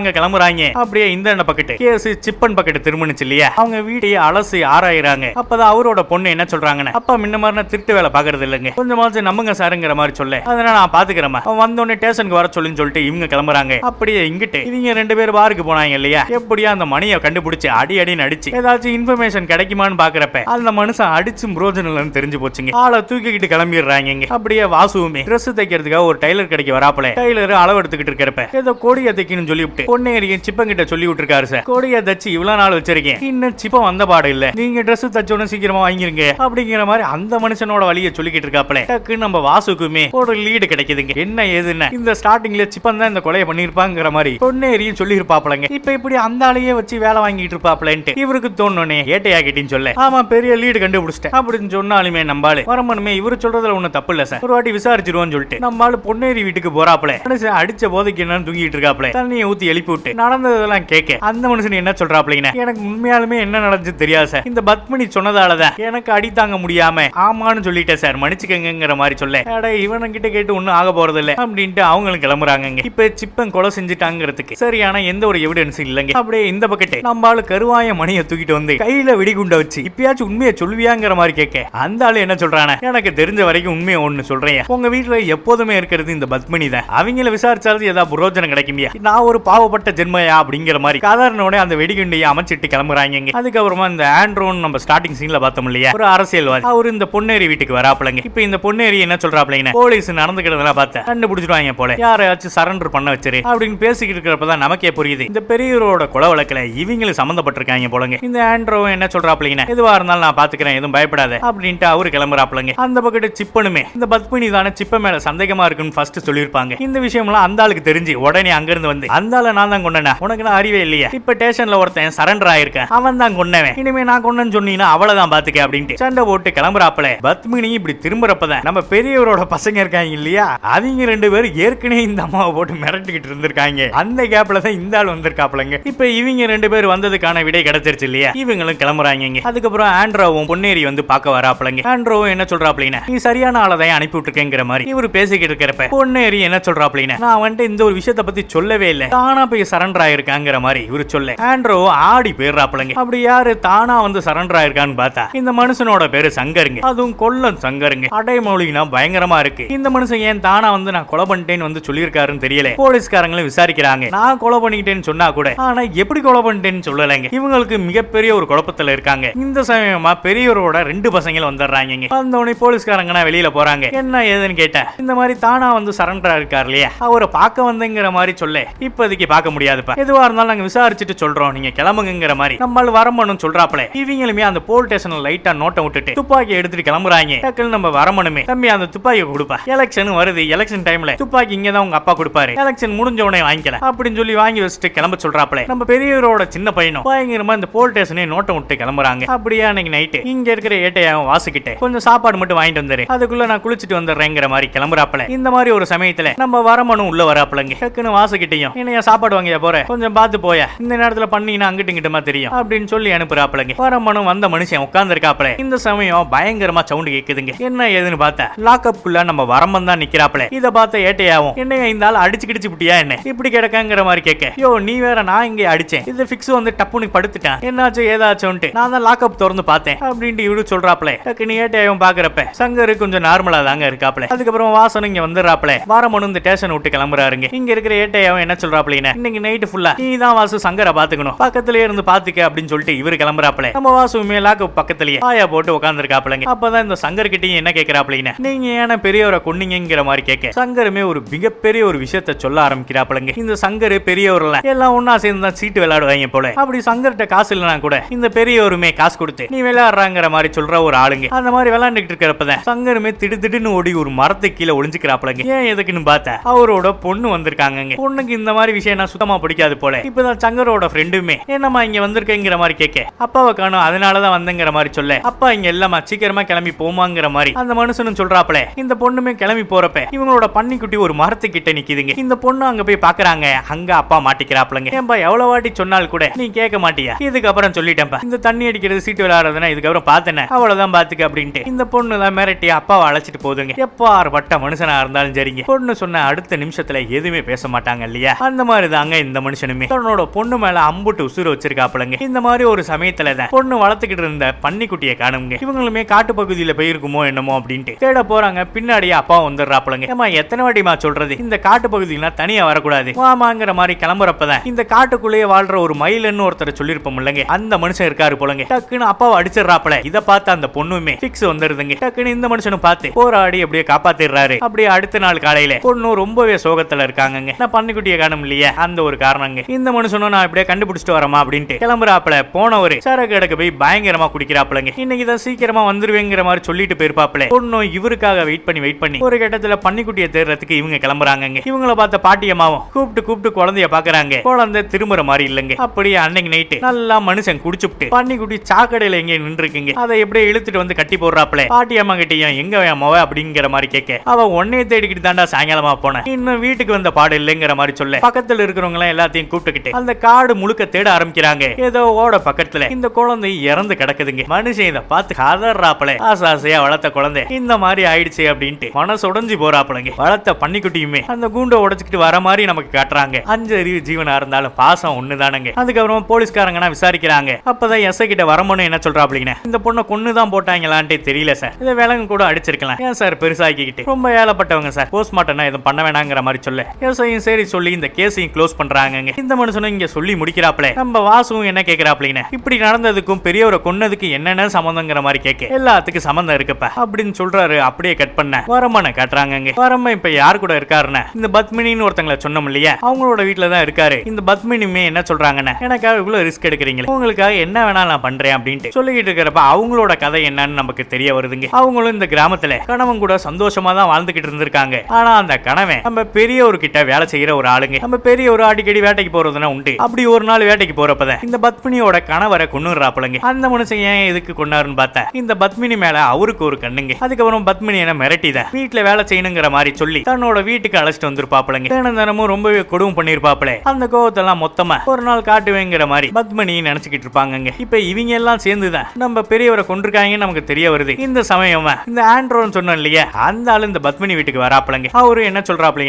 அங்க கிளம்புறாங்க. அப்படியே இந்த எண்ணெய் பக்கெட்டு கேஸ் சிப்பன் பக்கெட்டு திரும்பினுச்சு இல்லையா? அவங்க வீட்டையே அலசி ஆராயிறாங்க. அப்பதான் அவரோட பொண்ணு என்ன சொல்றாங்கன்னு. அப்பா முன்ன மாதிரி திருட்டு வேலை பாக்குறது இல்லைங்க. கொஞ்சமாச்சும் நம்புங்க சாருங்கிற மாதிரி சொல்ல. அதனால நான் பாத்துக்கிறேன் அவன் ஸ்டேஷனுக்கு வர சொல்லுன்னு சொல்லிட்டு இவங்க கிளம்புறாங்க. அப்படியே இங்கிட்டு இவங்க ரெண்டு பேரும் பாருக்கு போனாங்க இல்லையா? எப்படியா அந்த மணியை கண்டுபிடிச்சு அடி அடின்னு அடிச்சு. ஏதாச்சும் இன்ஃபர்மேஷன் கிடைக்குமான்னு பாக்குறப்ப அந்த மனுஷன் அடிச்சு பிரோஜனம் தெரிஞ்சு போச்சுங்க. ஆளை தூக்கிக்கிட்டு கிளம்பிடுறாங்க அப்படியே வாசுவுமே. ட்ரெஸ் தைக்கிறதுக்காக ஒரு டைலர் கடைக்கு வராப்பல. டைலர் அளவு எடுத்துக்கிட்டு இருக்கிறப்ப. ஏதோ கோடியை தைக்கணும்னு சொல்லிவிட்டு பொன்னேரியும் சிப்பங்கிட்ட சொல்லி விட்டுருக்காரு சார். கோடியை தச்சு இவ்வளவு நாள் வச்சிருக்கேன். இன்னும் சிப்பம் வந்த பாடு இல்ல. நீங்க ட்ரெஸ் தச்சோட உடனே சீக்கிரமா வாங்கிருங்க. அப்படிங்கிற மாதிரி அந்த மனுஷனோட வழியை சொல்லிக்கிட்டு இருக்காப்ல. டக்குன்னு நம்ம வாசுக்குமே ஒரு லீடு கிடைக்குதுங்க. என்ன ஏதுன்னு. இந்த ஸ்டார்டிங்ல சிப்பன் தான் இந்த கொலையை பண்ணிருப்பாங்கிற மாதிரி பொன்னேரியும் சொல்லி இருப்பாப்லங்க இப்ப இப்படி அந்த ஆளையே வச்சு வேலை வாங்கிட்டு இருப்பாப்லன்ட்டு இவருக்கு தோணுனே. ஏட்டையாக்கிட்டின்னு சொல்ல. ஆமா பெரிய லீடு கண்டுபிடிச்சிட்டேன். அப்படின்னு சொன்னாலுமே நம்பாளு வரமனுமே இவரு சொல்றதுல ஒண்ணும் தப்பு இல்ல சார். ஒரு வாட்டி விசாரிச்சிருவோம்னு சொல்லிட்டு நம்மால பொன்னேரி வீட்டுக்கு போறாப்ல. மனுஷன் அடிச்ச போதைக்கு என்னன்னு தூங்கிட்டு இருக்காப்ல தண்ணியை ஊத்தி எழுப்பி விட்டு நடந்ததெல்லாம் கேட்க. அந்த மனுஷன் என்ன சொல்றாப்லீங்க எனக்கு உண்மையாலுமே என்ன நடந்துச்சு தெரியாது சார். இந்த பத்மினி சொன்னதாலதான் எனக்கு அடி தாங்க முடியாம ஆமான்னு சொல்லிட்டேன் சார். மன்னிச்சுக்கங்கிற மாதிரி சொல்ல அட இவன கிட்ட கேட்டு ஒண்ணும் ஆக போறது இல்ல அப்படின்ட்டு அவங்களும் கிளம்புறாங்க இப்ப சிப்பன் கொலை செஞ்சுட்டாங்கிறதுக்கு சரியான எந்த ஒரு எவிடன்ஸ் இல்லைங்க. அப்படியே இந்த பக்கெட்டு நம்ம ஆளு கருவாய மணியை தூக்கிட்டு வந்து கையில வெடிகுண்ட வச்சு இப்பயாச்சும் உண்மையை சொல்லுவியாங்கிற மாதிரி கேட்க. அந்த ஆளு என்ன சொல்றானே? எனக்கு தெரிஞ்ச வரைக்கும் உண்மையை ஒண்ணு சொல்றேன். உங்க வீட்டுல எப்போதுமே இருக்கிறது இந்த பத்மினி தான். அவங்கள விசாரிச்சாலும் ஏதாவது புரோஜனம் கிடைக்குமியா? நான் ஒரு பாவப்பட்ட ஜென்மையா அப்படிங்கிற மாதிரி. காதாரனோட அந்த வெடிகுண்டையை அமைச்சிட்டு கிளம்புறாங்க அதுக்கப்புறமா இந்த ஆண்ட்ரோன் நம்ம ஸ்டார்டிங் சீன்ல பார்த்தோம் இல்லையா? ஒரு அரசியல்வாதி. அவர் இந்த பொன்னேரி வீட்டுக்கு வராப்பிளங்க இப்ப இந்த பொன்னேரி என்ன சொல்றாப்பிளங்க போலீஸ் நடந்துக்கிறதெல்லாம் பார்த்தேன் கண்டுபிடிச்சிருவாங்க போல. யாரையாச்சும் சரண்டர் பண்ண வச்சிரு அப்படின்னு பேசிக்கிட்டு இருக்கிறப்பதான் நமக்கே புரியுது. இந்த பெரியவரோட கொலை வழக்குல இவங்களும் சம்மந்தப்பட்டிருக்காங்க போலங்க. இந்த ஆண்ட்ரோ என்ன சொல்றாப்பிளங்க எதுவா இருந்தாலும் நான் பாத்துக்கிறேன் எதுவும் பயப்படாத அப்படின்ட்டு அவரு கிளம்புறாப்பிளங்க அந்த பக்கத்து சிப்பனுமே. இந்த பத்மினி தானே சிப்ப மேல சந்தேகமா இருக்குன்னு ஃபர்ஸ்ட் சொல்லியிருப்பாங்க. இந்த விஷயம் விஷயம்லாம் அந்த ஆளுக்கு தெரிஞ்சு உடனே அங்க இருந்து வந்து அந்த ஆளை நான் தான் கொண்டேன் உனக்கு நான் அறிவே இல்லையா. இப்ப ஸ்டேஷன்ல ஒருத்தன் சரண்டர் ஆயிருக்கேன். அவன் தான் கொண்டவன் இனிமே நான் கொண்டேன்னு சொன்னீங்கன்னா அவ்வளவுதான் பாத்துக்க அப்படின்ட்டு சண்டை போட்டு கிளம்புறாப்புல. பத்மினி இப்படி திரும்புறப்பதான் நம்ம பெரியவரோட பசங்க இருக்காங்க இல்லையா? அவங்க ரெண்டு பேரும் ஏற்கனவே இந்த அம்மாவை போட்டு மிரட்டிக்கிட்டு இருந்திருக்காங்க. அந்த கேப்ல தான் இந்த ஆள் வந்திருக்காப்லங்க இப்ப இவங்க ரெண்டு பேர் வந்ததுக்கான விடை கிடைச்சிருச்சு இல்லையா? இவங்களும் கிளம்புறாங்க இங்க. அதுக்கப்புறம் ஆண்ட்ராவும் பொன்னேரி வந்து பார்க்க வராப்லங்க ஆண்ட்ராவும் என்ன சொல்றாப்லீனா நீ சரியான ஆளை தான் அனுப்பி விட்டுருக்கேங்கிற மாதிரி. இவரு பேசிக்கிட்டு இருக்கிறப்ப பொன்னேரி என்ன சொல்றாப்லீனா நான் வந்துட்டு இந்த ஒரு விஷயத்த பத்தி சொல்லவே இல்லை. தானா போய் சரண்டர் ஆயிருக்காங்கிற மாதிரி இவரு சொல்ல. ஆண்ட்ரோ ஆடி போயிடுறாப்லங்க அப்படி யாரு தானா வந்து சரண்டர் ஆயிருக்கான்னு பார்த்தா இந்த மனுஷனோட பேரு சங்கருங்க. அதுவும் கொல்லம் சங்கருங்க. அடைமொழினா பயங்கரமா இருக்கு. இந்த மனுஷன் ஏன் தானா வந்து நான் கொலை பண்ணிட்டேன்னு வந்து சொல்லியிருக்காருன்னு தெரியல. போலீஸ்காரங்களும் விசாரிக்கிறாங்க. நான் கொலை பண்ணிக்கிட்டேன்னு சொன்னா கூட ஆனா எப்படி கொலை பண்ணிட்டேன்னு சொல்லலைங்க. இவங்களுக்கு மிகப்பெரிய ஒரு குழப்பத்துல இருக்காங்க. இந்த சமயமா பெரியவரோட ரெண்டு பசங்களும் வந்துடுறாங்க வந்தோடனே போலீஸ்காரங்க வெளியில போறாங்க. என்ன ஏதுன்னு கேட்டேன். இந்த மாதிரி தானா வந்து சரண்டர் இருக்கார் இல்லையா? பார்க்க வந்தேங்கிற மாதிரி சொல்ல. இப்போதைக்கு பார்க்க முடியாதுப்பா. எதுவா இருந்தாலும் நாங்க விசாரிச்சுட்டு சொல்றோம். நீங்க கிளம்புங்கிற மாதிரி. நம்மள வரமணும் சொல்றாப்ல. இவங்களுமே அந்த போல் ஸ்டேஷன்ல லைட்டா நோட்டம் விட்டுட்டு துப்பாக்கி எடுத்துட்டு கிளம்புறாங்க. டக்குன்னு நம்ம வரமணுமே. தம்பி அந்த துப்பாக்கி கொடுப்பா. எலெக்ஷன் வருது. எலெக்ஷன் டைம்ல துப்பாக்கி இங்க தான் உங்க அப்பா கொடுப்பாரு. எலெக்ஷன் முடிஞ்ச உடனே வாங்கிக்கல. அப்படின்னு சொல்லி வாங்கி வச்சுட்டு கிளம்ப சொல்றாப்ல. நம்ம பெரியவரோட சின்ன பையனும் பயங்கரமா இந்த போல் ஸ்டேஷனே நோட்டம் விட்டு கிளம்புறாங்க. அப்படியே அன்னைக்கு நைட்டு இங்க இருக்கிற ஏட்டையாவும் வாசிக்கிட்டு கொஞ்சம் சாப்பாடு மட்டும் வாங்கிட்டு வந்துரு. அதுக்குள்ள நான் குளிச்சிட்டு வந்துடுறேங்கிற மாதிரி கிளம்புறாப்ல. இந்த மாதிரி ஒரு சமயத்துல நம்ம வரமனும் உள்ள வராப்லங்க டக்குன்னு வாசிக்கிட்டையும் என்னைய சாப்பாடு வாங்கியா போற? கொஞ்சம் பார்த்து போய. இந்த நேரத்துல பண்ணீங்கன்னா அங்கிட்டு இங்கிட்டுமா தெரியும்? அப்படின்னு சொல்லி அனுப்புறாப்லங்க வரமனும் வந்த மனுஷன் உட்கார்ந்து இருக்காப்ல இந்த சமயம் பயங்கரமா சவுண்ட் கேக்குதுங்க. என்ன ஏதுன்னு பார்த்தா? லாக்அப்குள்ள நம்ம வரம்பன் தான் நிக்கிறாப்ல இத பார்த்த ஏட்டையாவும் என்னைய இந்த ஆள் அடிச்சு கிடிச்சு புட்டியா என்ன? இப்படி கிடக்காங்கிற மாதிரி கேட்க. யோ நீ வேற நான் இங்க அடிச்சேன். இது ஃபிக்ஸ் வந்து டப்புனு படுத்துட்டேன். என்னாச்சு ஏதாச்சும்ட்டு நான் தான் லாக்அப் திறந்து பார்த்தேன். அப்படின்ட்டு இவரு சொல்றாப்ல டக்குனு ஏட்டையாவும் பாக்குறப்ப சங்கரு கொஞ்சம் நார்மலா தாங்க இருக்காப்ல அதுக்கப்புறம் வாசன் இங்க வந்துடுறாப்ல வாரமனு இந்த ஸ்டேஷன் விட்டு கிளம்புறாருங்க. இங்க இருக்கிற ஏட்டையாவும் என்ன சொல்றாப்லீனா இன்னைக்கு நைட்டு ஃபுல்லா நீ தான் வாசு சங்கரை பாத்துக்கணும் பக்கத்துலயே இருந்து பாத்துக்க அப்படின்னு சொல்லிட்டு இவரு கிளம்புறாப்ல நம்ம வாசு மேலாக்கு பக்கத்திலேயே ஆயா போட்டு உட்காந்துருக்காப்லங்க அப்பதான் இந்த சங்கர் கிட்டையும் என்ன கேக்குறாப்லீங்க நீங்க ஏன்னா பெரியவரை கொன்னீங்கிற மாதிரி கேட்க. சங்கருமே ஒரு மிகப்பெரிய ஒரு விஷயத்த சொல்ல ஆரம்பிக்கிறாப்லங்க இந்த சங்கர் பெரியவர்ல எல்லாம் ஒன்னா சேர்ந்து தான் சீட்டு விளையாடுவாங்க போல. அப்படி சங்கர்கிட்ட காசு இல்லைனா கூட இந்த பெரியவருமே காசு கொடுத்து நீ விளையாடுறாங்கிற மாதிரி சொல்ற ஒரு ஆளுங்க. அந்த மாதிரி விளையாண்டுட்டு இருக்கிறப்பதான் சங்கருமே திடுதிடுன்னு ஓடி ஒரு மரத்து கீழே ஒளிஞ்சுக்கிறாப்லங்க ஏன் எதுக்குன்னு பார்த்தா அவரோட பொண்ணு வந்திருக்காங்க பொண்ணுக்கு இந்த மாதிரி விஷயம் நான் சுத்தமா பிடிக்காது போல. இப்பதான் சங்கரோட ஃப்ரெண்டுமே என்னம்மா இங்க வந்திருக்கேங்கிற மாதிரி கேட்க. அப்பாவை காணும் அதனாலதான் வந்தேங்கிற மாதிரி சொல்ல. அப்பா இங்க எல்லாமா சீக்கிரமா கிளம்பி போமாங்கிற மாதிரி. அந்த மனுஷனும் சொல்றாப்ல இந்த பொண்ணுமே கிளம்பி போறப்ப இவங்களோட பன்னிக்குட்டி ஒரு மரத்துக்கிட்ட நிக்குதுங்க. இந்த பொண்ணு அங்க போய் பாக்குறாங்க அங்க அப்பா மாட்டிக்கிறாப்லங்க ஏன்பா எவ்வளவு வாட்டி சொன்னால் கூட நீ கேட்க மாட்டியா? இதுக்கப்புறம் சொல்லிட்டேன்ப்பா இந்த தண்ணி அடிக்கிறது சீட்டு விளையாடுறதுனா இதுக்கப்புறம் பார்த்தேனே. அவ்வளவுதான் பாத்துக்க அப்படின்ட்டு. இந்த பொண்ணு தான் மிரட்டி அப்பாவை அழைச்சிட்டு போதுங்க. எப்பார் பட்ட மனுஷனா இருந்தாலும் சரிங்க. பொண்ணு சொன்ன அடுத்த நிமிஷத்துல எதுவுமே பேச மாட்டாங்க இல்லையா? அந்த மாதிரி தாங்க இந்த மனுஷனுமே. தன்னோட பொண்ணு மேல அம்புட்டு உசுறு வச்சிருக்காப்புலங்க. இந்த மாதிரி ஒரு சமயத்துல தான் பொண்ணு வளர்த்துக்கிட்டு இருந்த பன்னிக்குட்டியை காணுங்க. இவங்களுமே காட்டு பகுதியில போயிருக்குமோ என்னமோ அப்படின்ட்டு தேட போறாங்க. பின்னாடியே அப்பா வந்துடுறாப்புலங்க. ஏமா எத்தனை வாட்டிமா சொல்றது? இந்த காட்டு பகுதியிலாம் தனியா வரக்கூடாது. வாமாங்கிற மாதிரி கிளம்புறப்பதான் இந்த காட்டுக்குள்ளேயே வாழ்ற ஒரு மயிலன்னு ஒருத்தர் சொல்லிருப்போம் இல்லைங்க அந்த மனுஷன் இருக்காரு போலங்க. டக்குன்னு அப்பாவை அடிச்சிடறாப்புல. இத பார்த்து அந்த பொண்ணுமே பிக்ஸ் வந்துருதுங்க. டக்குன்னு இந்த மனுஷனும் பார்த்து போராடி அப்படியே காப்பாத்திடுறாரு. அப்படியே அடுத்த நாள் காலையில பொண்ணு ரொம்பவே சோகத்துல இருக்காங்கங்க. நான் பன்னிக்குட்டியை காணும் இல்லையா அந்த ஒரு காரணங்க. இந்த மனுஷனும் நான் இப்படியே கண்டுபிடிச்சிட்டு வரமா அப்படின்ட்டு கிளம்புறாப்புல. போனவரு சரக்கு எடுக்க போய் பயங்கரமா குடிக்கிறாப்புலங்க. இன்னைக்கு தான் சீக்கிரமா வந்துருவேங்கிற மாதிரி சொல்லிட்டு போயிருப்பாப்புல. பொண்ணும் இவருக்காக வெயிட் பண்ணி வெயிட் பண்ணி ஒரு கட்டத்துல பன்னிக்குட்டியை தேடுறதுக்கு இவங்க கிளம்புறாங்க இவங்கள பார்த்த பாட்டியம்மாவும் கூப்பிட்டு கூப்பிட்டு குழந்தைய பாக்குறாங்க குழந்தை திரும்புற மாதிரி இல்லைங்க. அப்படியே அன்னைக்கு நைட்டு நல்லா மனுஷன் குடிச்சுப்புட்டு பன்னிக்குட்டி சாக்கடையில எங்க நின்று இருக்குங்க அதை எப்படியே இழுத்துட்டு வந்து கட்டி போடுறாப்புல. பாட்டி அம்மா கிட்டயும் எங்க என் அப்படிங்கிற மாதிரி கேட்க. அவ உன்னைய தேடிக்கிட்டு தாண்டா சாயங்காலமா போனேன். இன்னும் வீட்டுக்கு வந்த பாடு இல்லைங்கிற மாதிரி சொல்ல. பக்கத்துல இருக்கிறவங்க எல்லாம் எல்லாத்தையும் கூப்பிட்டுக்கிட்டு அந்த காடு முழுக்க தேட ஆரம்பிக்கிறாங்க. ஏதோ ஓட பக்கத்துல இந்த குழந்தை இறந்து கிடக்குதுங்க. மனுஷன் இதை பார்த்து கதறாப்பல. ஆசை ஆசையா வளர்த்த குழந்தை. இந்த மாதிரி ஆயிடுச்சு அப்படின்ட்டு மனசு உடைஞ்சு போறாப்புலங்க. வளர்த்த பன்னிக்குட்டியுமே அந்த கூண்டை உடைச்சுக்கிட்டு வர மாதிரி நமக்கு காட்டுறாங்க. அஞ்சு அறிவு ஜீவனா இருந்தாலும் பாசம் ஒண்ணுதானுங்க. அதுக்கப்புறம் போலீஸ்காரங்கன்னா விசாரிக்கிறாங்க. அப்பதான் எஸ்ஐ கிட்ட வரமோன்னு என்ன சொல்றாப்லிங்க இந்த பொண்ணை கொன்னு போட்டாங்களான்ட்டு போட்டாங்களான்ட்டே தெரியல சார். இதை விலங்கு கூட அடிச்சிருக்கலாம். ஏன் சார்? பெருசாக்கிக்கிட்டு. ரொம்ப ஏழப்பட்டவங்க சார். போஸ்ட்மார்ட்டம் எதுவும் பண்ண வேணாங்க வேணாங்கிற மாதிரி சொல்ல. எஸ்ஐயும் சரி சொல்லி இந்த கேஸையும் க்ளோஸ் பண்றாங்க இந்த மனுஷனும் இங்க சொல்லி முடிக்கிறாப்ல நம்ம வாசுவும் என்ன கேக்குறாப்லிங்க இப்படி நடந்ததுக்கும் பெரியவரை கொன்னதுக்கு என்னென்ன சம்மந்தங்கிற மாதிரி கேட்க எல்லாத்துக்கும் சம்மந்தம் இருக்குப்ப. அப்படின்னு சொல்றாரு அப்படியே கட் பண்ண. வரமான காட்டுறாங்க வரம இப்ப யார் கூட இருக்காருன்னா? இந்த பத்மினின்னு ஒருத்தங்களை சொன்னோம் இல்லையா? அவங்களோட வீட்டுல தான் இருக்காரு. இந்த பத்மினியுமே என்ன சொல்றாங்கன்னு? எனக்காக இவ்வளவு ரிஸ்க் எடுக்கிறீங்களே. உங்களுக்காக என்ன வேணாலும் நான் பண்றேன் அப்படின்ட்டு சொல்லிக்கிட்டு இருக்கிறப்ப அவங்களோட கதை என்னன்னு நமக்கு தெரிய வருதுங்க. அவங்களும் இந்த கிராமத்துல கணவன் கூட சந்தோஷமா தான் வாழ்ந்துகிட்டு இருந்திருக்காங்க. ஆனா அந்த கணவன் நம்ம பெரியவர் கிட்ட வேலை செய்யற ஒரு ஆளுங்க. நம்ம பெரியவர் அடிக்கடி வேட்டைக்கு போறதுனா உண்டு. அப்படி ஒரு நாள் வேட்டைக்கு போறப்பதான் இந்த பத்மினியோட கணவரை கொண்டுறாப்புலங்க அந்த மனுஷன் ஏன் எதுக்கு கொண்டாருன்னு பார்த்தா இந்த பத்மினி மேல அவருக்கு ஒரு கண்ணுங்க. அதுக்கப்புறம் பத்மினி என்ன மிரட்டிதான். வீட்டுல வேலை செய்யணுங்கிற மாதிரி சொல்லி தன்னோட வீட்டுக்கு அழைச்சிட்டு வந்திருப்பாப்புலங்க. தினம் தினமும் ரொம்பவே கொடுமை பண்ணிருப்பாப்பிளே அந்த கோவத்தெல்லாம் மொத்தமா ஒரு நாள் காட்டுவேங்கிற மாதிரி பத்மினி நினைச்சுக்கிட்டு இருப்பாங்கங்க. இப்ப இவங்க எல்லாம் சேர்ந்துதான் நம்ம பெரியவரை கொண்டிருக்காங்கன்னு நமக்கு தெரிய வருது. இந்த சமயம் இந்த ஆண்ட்ரோன்னு சொன்னோம் இல்லையா? அந்த ஆளு இந்த பத்மினி வீட்டுக்கு வராப்பிளங்க அவரு என்ன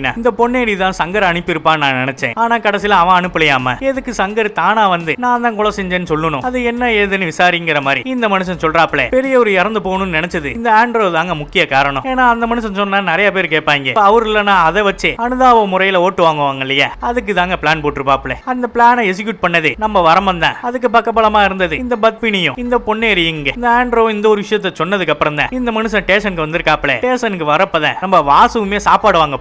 சொல்றாப்லீங்கன்னா இந்த பொன்னேரி தான் சங்கர் அனுப்பியிருப்பான்னு நான் நினைச்சேன். ஆனா கடைசியில அவன் அனுப்பலையாம. எதுக்கு சங்கர் தானா வந்து நான் தான் கொலை செஞ்சேன்னு சொல்லணும். அது என்ன ஏதுன்னு விசாரிங்கிற மாதிரி. இந்த மனுஷன் சொல்றாப்ல பெரியவர் இறந்து போகணும்னு நினைச்சது. இந்த ஆண்ட்ரோ தாங்க முக்கிய காரணம். ஏன்னா அந்த மனுஷன் சொன்னா நிறைய பேர் கேட்பாங்க. அவர் இல்லனா அதை வச்சு அனுதாப முறையில ஓட்டு வாங்குவாங்க இல்லையா? அதுக்கு தாங்க பிளான் போட்டுருப்பாப்ல அந்த பிளானை எக்ஸிக்யூட் பண்ணது நம்ம வரமன் தான். அதுக்கு பக்கபலமா இருந்தது இந்த பத்மினியும் இந்த பொன்னேரி இங்க. இந்த ஆண்ட்ரோ இந்த ஒரு விஷயத்த சொன்னதுக்கு அப்புறம் தான் இந்த மனுஷன் ஸ்டேஷனுக்கு வந்திருக்காப்ல ஸ்டேஷனுக்கு வரப்பதான் நம்ம வாசுவுமே சாப்பாடு வாங்க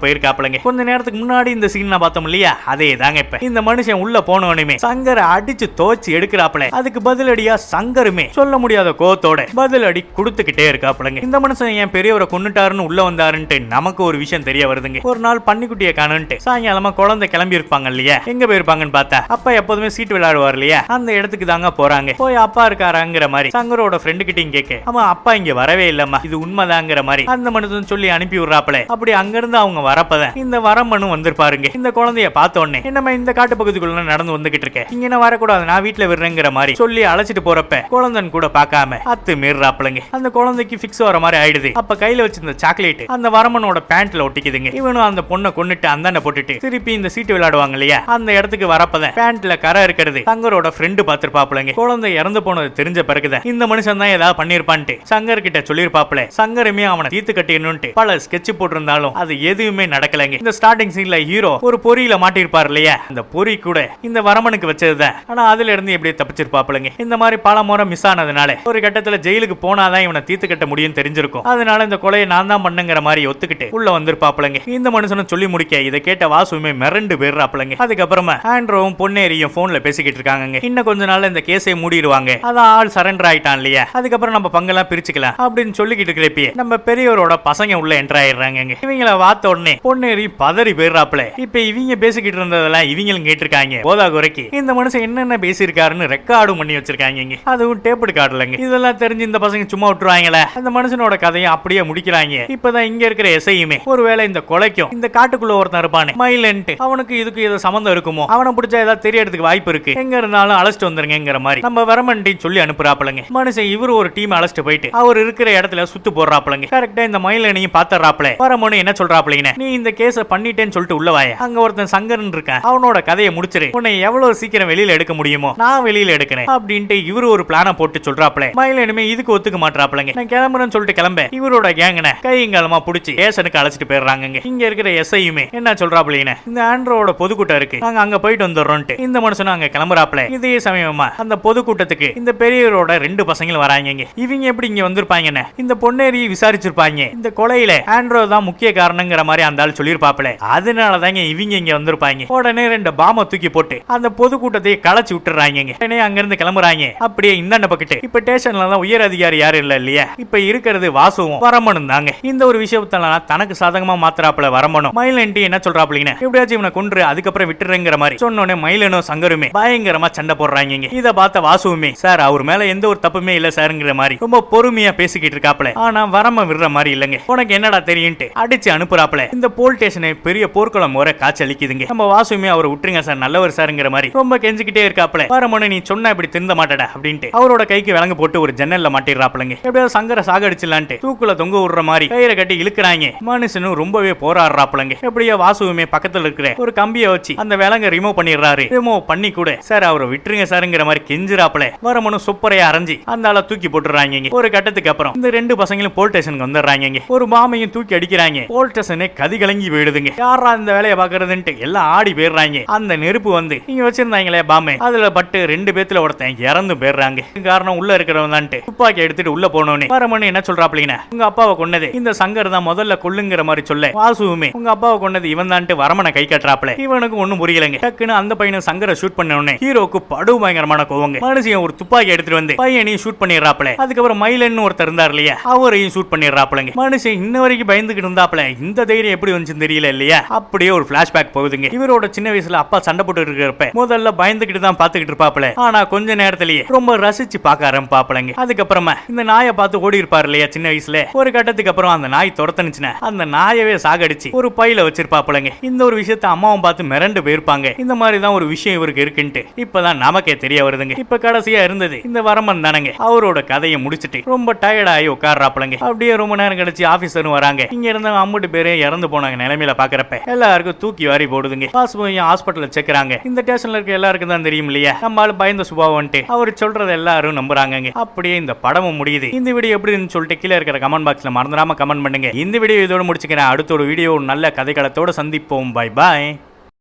போயிருக்காப்லங்க கொஞ்ச நேரத்துக்கு முன்னாடி இந்த சீன் பார்த்தோம் இல்லையா? அதே தாங்க இப்ப. இந்த மனுஷன் உள்ள போனவனுமே சங்கரை அடிச்சு தோச்சு எடுக்கிறாப்புல. அதுக்கு பதிலடியா சங்கருமே சொல்ல முடியாத கோத்தோட பதிலடி கொடுத்துக்கிட்டே இருக்காப்புலங்க. இந்த மனுஷன் என் பெரியவரை கொண்டுட்டாருன்னு உள்ள வந்தாருன்ட்டு நமக்கு ஒரு விஷயம் தெரிய வருதுங்க. ஒரு நாள் பன்னிக்குட்டியை காணுன்ட்டு சாயங்காலமா குழந்தை கிளம்பி இருப்பாங்க இல்லையா? எங்க போயிருப்பாங்கன்னு பார்த்தா அப்பா எப்போதுமே சீட்டு விளையாடுவார் இல்லையா? அந்த இடத்துக்கு தாங்க போறாங்க. போய் அப்பா இருக்காராங்கிற மாதிரி சங்கரோட ஃப்ரெண்டு கிட்டயும் கேட்க ஆமா அப்பா இங்க வரவே இல்லம்மா. இது உண்மைதாங்கிற மாதிரி. அந்த மனுஷன் சொல்லி அனுப்பி விடுறாப்புல. அப்படி அங்கிருந்து அவங்க வரப்பதான் இந்த வரமனு வந்திருப்பாருங்க இந்த குழந்தைய பார்த்த உடனே என்னம்மா இந்த காட்டு பகுதிக்குள்ள நடந்து வந்துகிட்டு இருக்கேன் இங்க நான் வரக்கூடாது நான் வீட்டுல விடுறேங்கிற மாதிரி சொல்லி அழைச்சிட்டு போறப்ப குழந்தைன்னு கூட பார்க்காம அத்து மீறாப்பிளங்க அந்த குழந்தைக்கு ஃபிக்ஸ் வர மாதிரி ஆயிடுது. அப்ப கையில வச்சிருந்த சாக்லேட் அந்த வரமனோட பேண்ட்ல ஒட்டிக்குதுங்க. இவனும் அந்த பொண்ணை கொண்டுட்டு அந்தாண்ட போட்டுட்டு திருப்பி இந்த சீட்டு விளையாடுவாங்க இல்லையா? அந்த இடத்துக்கு வரப்பதான் பேண்ட்ல கரை இருக்கிறது. சங்கரோட ஃப்ரெண்டு பார்த்திருப்பாப்லங்க குழந்தை இறந்து போனது தெரிஞ்ச பிறகுதான் இந்த மனுஷன் தான் ஏதாவது பண்ணிருப்பான்ட்டு சங்கர் கிட்ட சொல்லிருப்பாப்ல சங்கருமே அவனை தீத்து கட்டிடணும்ட்டு பல ஸ்கெட்ச் போட்டிருந்தாலும் அது எதுவுமே நடக்கல. நடக்கலைங்க இந்த ஸ்டார்டிங் சீன்ல ஹீரோ ஒரு பொறியில மாட்டிருப்பார் இல்லையா? அந்த பொறி கூட இந்த வரமனுக்கு வச்சதுதான். ஆனா அதுல இருந்து எப்படி தப்பிச்சிருப்பாப்லங்க இந்த மாதிரி பல முறை மிஸ் ஆனதுனால ஒரு கட்டத்துல ஜெயிலுக்கு போனாதான் இவனை தீத்து கட்ட முடியும் தெரிஞ்சிருக்கும். அதனால இந்த கொலையை நான் தான் பண்ணுங்கிற மாதிரி ஒத்துக்கிட்டு உள்ள வந்திருப்பாப்லங்க இந்த மனுஷனும் சொல்லி முடிக்க இதை கேட்ட வாசுமே மிரண்டு போயிடுறாப்லங்க அதுக்கப்புறமா ஆண்ட்ரோவும் பொன்னேரியும் போன்ல பேசிக்கிட்டு இருக்காங்க இன்னும் கொஞ்ச நாள் இந்த கேஸை மூடிடுவாங்க. அதான் ஆள் சரண்டர் ஆயிட்டான் இல்லையா? அதுக்கப்புறம் நம்ம பங்கெல்லாம் பிரிச்சுக்கலாம் அப்படின்னு சொல்லிக்கிட்டு இருக்கிறப்பயே நம்ம பெரியவரோட பசங்க உள்ள என்டர் ஆயிடுறாங்க இவங்களை வாத்த உடனே பொண்ணு பொன்னேரி பதறி போயிடுறாப்ல இப்ப இவங்க பேசிக்கிட்டு இருந்ததெல்லாம் இவங்களும் கேட்டிருக்காங்க. போதா குறைக்கு. இந்த மனுஷன் என்னென்ன பேசியிருக்காருன்னு ரெக்கார்டும் பண்ணி வச்சிருக்காங்க இங்க. அதுவும் டேப் கார்டுலங்க. இதெல்லாம் தெரிஞ்சு இந்த பசங்க சும்மா விட்டுருவாங்களே. அந்த மனுஷனோட கதையை அப்படியே முடிக்கிறாங்க. இப்பதான் இங்க இருக்கிற எஸ்ஐயுமே. ஒருவேளை இந்த கொலைக்கும் இந்த காட்டுக்குள்ள ஒருத்தன் இருப்பானே. மயிலன்ட்டு. அவனுக்கு இதுக்கு ஏதோ சம்மந்தம் இருக்குமோ? அவனை பிடிச்சா ஏதாவது தெரியறதுக்கு வாய்ப்பு இருக்கு. எங்க இருந்தாலும் அழைச்சிட்டு வந்துருங்கிற மாதிரி நம்ம வரமன்ட்டின்னு சொல்லி அனுப்புறாப்பலங்க. மனுஷன் இவர் ஒரு டீம் அழைச்சிட்டு போயிட்டு அவர் இருக்கிற இடத்துல சுத்து போடுறாப்பலங்க. கரெக்டா இந்த மயிலனையும் பாத்துறாப்ல வரமனு என்ன சொல்றாப்லங்க நீ இந்த கேஸ பண்ணிட்டேன்னு சொல்லிட்டு உள்ள வாய. அங்க ஒருத்தன் சங்கரன் இருக்கான். அவனோட கதையை முடிச்சிரு. உன்னை எவ்வளவு சீக்கிரம் வெளியில எடுக்க முடியுமோ நான் வெளியில எடுக்கிறேன். அப்படின்ட்டு இவரு ஒரு பிளான போட்டு சொல்றாப்ல. மயில் இனிமே இதுக்கு ஒத்துக்க மாட்டாப்லங்க நான் கிளம்புறேன்னு சொல்லிட்டு கிளம்ப இவரோட கேங்கன கையங்காலமா புடிச்சு ஏசனுக்கு அழைச்சிட்டு போயிடுறாங்க இங்க இருக்கிற எஸ்ஐயுமே என்ன சொல்றாப்லீங்க? இந்த ஆண்ட்ரோட பொதுக்கூட்டம் இருக்கு. நாங்க அங்க போயிட்டு வந்துடுறோம்ட்டு இந்த மனுஷனும் அங்க கிளம்புறாப்ல. இதே சமயமா அந்த பொதுக்கூட்டத்துக்கு இந்த பெரியவரோட ரெண்டு பசங்களும் வராங்க இவங்க எப்படி இங்க வந்திருப்பாங்கன்னு இந்த பொன்னேரியை விசாரிச்சிருப்பாங்க. இந்த கொலையில ஆண்ட்ரோ தான் முக்கிய காரணங்கிற மாதிரி அந்த ஆள் சொல்லியிருப்பாப்ல அதனால தாங்க இவங்க இங்க வந்திருப்பாங்க. உடனே ரெண்டு பாம தூக்கி போட்டு அந்த பொதுக்கூட்டத்தை களைச்சு விட்டுறாங்க உடனே அங்கிருந்து கிளம்புறாங்க. அப்படியே இந்தாண்ட பக்கத்து. இப்ப ஸ்டேஷன்ல தான் உயர் அதிகாரி யாரும் இல்ல இல்லையா? இப்ப இருக்கிறது வாசுவும் வரமனும் தாங்க. இந்த ஒரு விஷயத்தெல்லாம் தனக்கு சாதகமா மாத்திராப்புல வரமனும் மயிலன்ட்டி என்ன சொல்றாப்லின்னு எப்படியாச்சும் இவனை கொன்று அதுக்கப்புறம் விட்டுறேங்கிற மாதிரி. சொன்னோடனே மயிலனும் சங்கருமே பயங்கரமா சண்டை போடுறாங்க இத பார்த்த வாசுவுமே சார் அவர் மேல எந்த ஒரு தப்புமே இல்ல சார்ங்கிற மாதிரி. ரொம்ப பொறுமையா பேசிக்கிட்டு இருக்காப்ல ஆனா வரம விடுற மாதிரி இல்லங்க. உனக்கு என்னடா தெரியும்ட்டு அடிச்சு அனுப்புறாப்ல இந்த போல் ஸ்டேஷனை பெரிய போர்க்குளம் வர காய்ச்சலிக்குதுங்க நம்ம வாசுமே அவர் விட்டுருங்க சார் நல்லவர் சாருங்கிற மாதிரி. ரொம்ப கெஞ்சிக்கிட்டே இருக்காப்ல வரமனு நீ சொன்னா இப்படி திருந்த மாட்டடா அப்படின்ட்டு. அவரோட கைக்கு விலங்கு போட்டு ஒரு ஜன்னல்ல மாட்டிடுறாப்லங்க எப்படியாவது சங்கர சாகடிச்சிடலான்ட்டு. தூக்குல தொங்க விடுற மாதிரி கயிறை கட்டி இழுக்கிறாங்க. மனுஷனும் ரொம்பவே போராடுறாப்லங்க எப்படியோ வாசுவுமே பக்கத்துல இருக்கிற ஒரு கம்பியை வச்சு அந்த விலங்க ரிமூவ் பண்ணிடுறாரு. ரிமூவ் பண்ணி கூட சார் அவரை விட்டுருங்க சாருங்கிற மாதிரி கெஞ்சிராப்ல வரமனும் சூப்பரையா அரைஞ்சி அந்த ஆளை தூக்கி போட்டுறாங்க ஒரு கட்டத்துக்கு அப்புறம் இந்த ரெண்டு பசங்களும் போல் ஸ்டேஷனுக்கு வந்துடுறாங்க ஒரு மாமையும் தூக்கி அடிக்கிறாங்க. போல் ஸ்டேஷனே கதி கலங்கி போயிடுதுங்க. யாரா இந்த வேலையை பாக்குறதுன்ட்டு எல்லாம் ஆடி போயிடுறாங்க. அந்த நெருப்பு வந்து நீங்க வச்சிருந்தாங்களே பாமே அதுல பட்டு ரெண்டு பேத்துல ஒருத்தன் இறந்து போயிடுறாங்க. காரணம் உள்ள இருக்கிறவன் தான் துப்பாக்கி எடுத்துட்டு உள்ள போனோன்னு வரமனு என்ன சொல்றாப்லீங்க உங்க அப்பாவை கொன்னது இந்த சங்கர் தான் முதல்ல கொள்ளுங்கிற மாதிரி சொல்ல. வாசுவுமே உங்க அப்பாவை கொன்னது இவன் தான் வரமனை கை கட்டுறாப்ல. இவனுக்கு ஒண்ணும் புரியலங்க. டக்குன்னு அந்த பையனை சங்கரை ஷூட் பண்ண உடனே ஹீரோக்கு படு பயங்கரமான கோவங்க. மனுஷன் ஒரு துப்பாக்கி எடுத்துட்டு வந்து பையனையும் ஷூட் பண்ணிடுறாப்ல. அதுக்கப்புறம் மயிலன்னு ஒருத்தர் இருந்தார் இல்லையா? அவரையும் ஷூட் பண்ணிடுறாப்லங்க. மனுஷன் இன்ன வரைக்கும் பயந்துகிட்டு இருந்தாப்ல. இந்த தைரியம் எப்படி தெரியல இல்லையா அப்படியே ஒரு பிளாஷ்பேக் போகுதுங்க. இவரோட சின்ன வயசுல அப்பா சண்டை போட்டு இருக்கிறப்ப முதல்ல பயந்துகிட்டு தான் பாத்துக்கிட்டு இருப்பாப்ல. ஆனா கொஞ்ச நேரத்திலேயே ரொம்ப ரசிச்சு பார்க்க ஆரம்பிப்பாப்லங்க. அதுக்கப்புறமா இந்த நாயை பார்த்து ஓடி இருப்பாரு இல்லையா சின்ன வயசுல? ஒரு கட்டத்துக்கு அப்புறம் அந்த நாய் துரத்தனுச்சுன்னா அந்த நாயவே சாகடிச்சு ஒரு பையில வச்சிருப்பாப்லங்க. இந்த ஒரு விஷயத்த அம்மாவும் பார்த்து மிரண்டு போயிருப்பாங்க. இந்த மாதிரி தான் ஒரு விஷயம் இவருக்கு இருக்குன்ட்டு. இப்பதான் நமக்கே தெரிய வருதுங்க. இப்ப கடைசியா இருந்தது இந்த வரமன் தானங்க. அவரோட கதையை முடிச்சிட்டு ரொம்ப டயர்டாகி உட்கார்றாப்லங்க. அப்படியே ரொம்ப நேரம் கழிச்சு ஆபீசரும் வராங்க. இங்க இருந்த அம்முட்டு பேரே இறந்து போனாங்க நிலைமையில பாக்குறப்ப எல்லாருக்கும் தூக்கி வாரி போடுதுங்க. பாஸ்போயும் ஹாஸ்பிட்டல்ல செக்கிறாங்க இந்த ஸ்டேஷன்ல இருக்க எல்லாருக்கும் தான் தெரியும் இல்லையா? நம்மளால பயந்த சுபாவன்ட்டு அவர் சொல்றது எல்லாரும் நம்புறாங்க அப்படியே இந்த படமும் முடியுது. இந்த வீடியோ எப்படின்னு சொல்லிட்டு கீழே இருக்கிற கமெண்ட் பாக்ஸ்ல மறந்துடாம கமெண்ட் பண்ணுங்க. இந்த வீடியோ இதோட முடிச்சுக்கிறேன். அடுத்த ஒரு வீடியோ நல்ல கதைக்களத்தோட சந்திப்போம். Bye bye